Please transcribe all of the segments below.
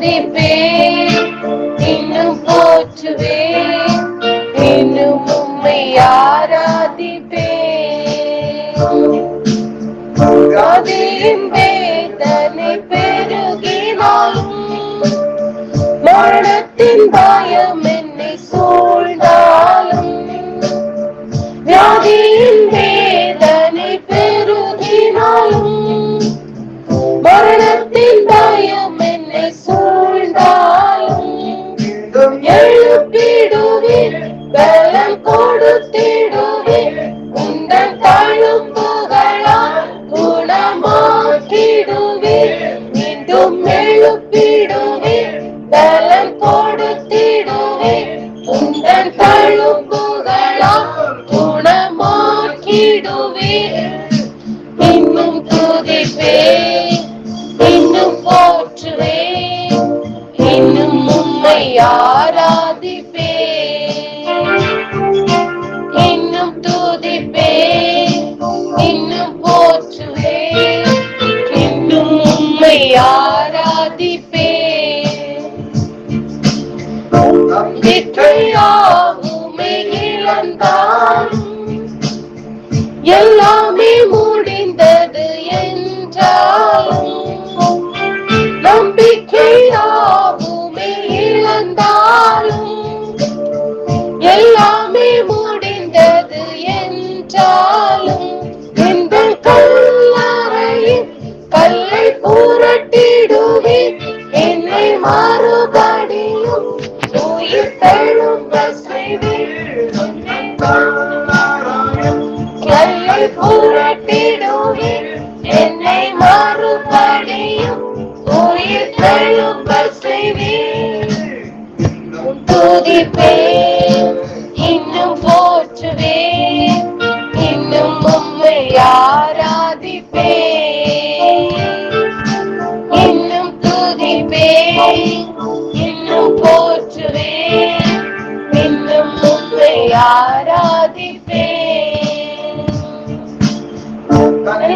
இன்னும் இன்னும் போற்றுவேன். இன்னும் உம்மை ஆராதிப்பேன். வேதனை பெருகினாலும் மரணத்தின் பயம் என்னை சூழ்ந்தாலும் எழுப்பிடுவீர் பலம் கொடுத்திடுவீர் உந்தன் தழும்புகளால் குணமாக்கிடுவீர் இன்னும் துதிப்பே இன்னும் போற்றுவே இன்னும் உண்மை யாரா எல்லாமே முடிந்தது என்றாலும் நம்பிக்கையாகுமே இழந்தாலும் எல்லாமே முடிந்தது என்றாலும் இந்த கல்லறையில் கல்லை புரட்டிடுவேன். என்னை மாறுபடியும் உயிர் பெறும் செய்வேன் கல்லை புரட்டிடுவேன். என்னை மறுபடியும் உயிர் தெழும்ப செய்வேன் துதிப்பேன் இன்னும் போற்றுவேன். இன்னும் உம்மை ஆராதிப்பேன் இன்னும் துதிப்பேன் இன்னும் போற்றுவேன். இன்னும் உம்மை ஆராதிப்பேன்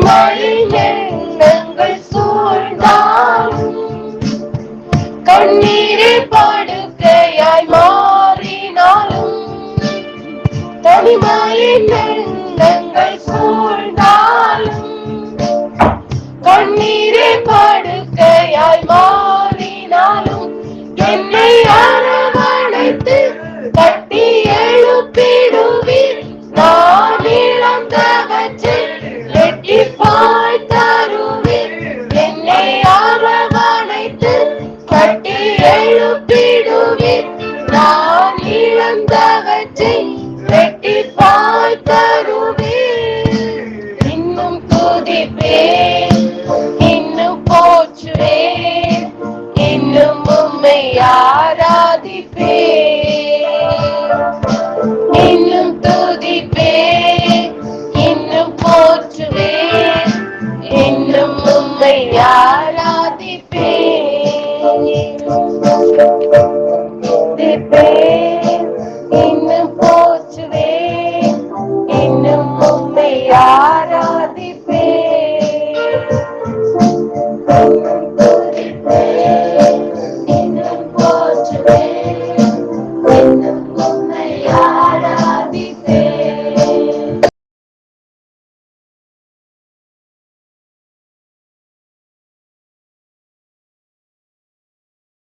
மழை எண்ணங்கள் சூழ்ந்தாலும் கண்ணீரை படுக்கையாய் மாறினாலும் தனிமையின் Baby.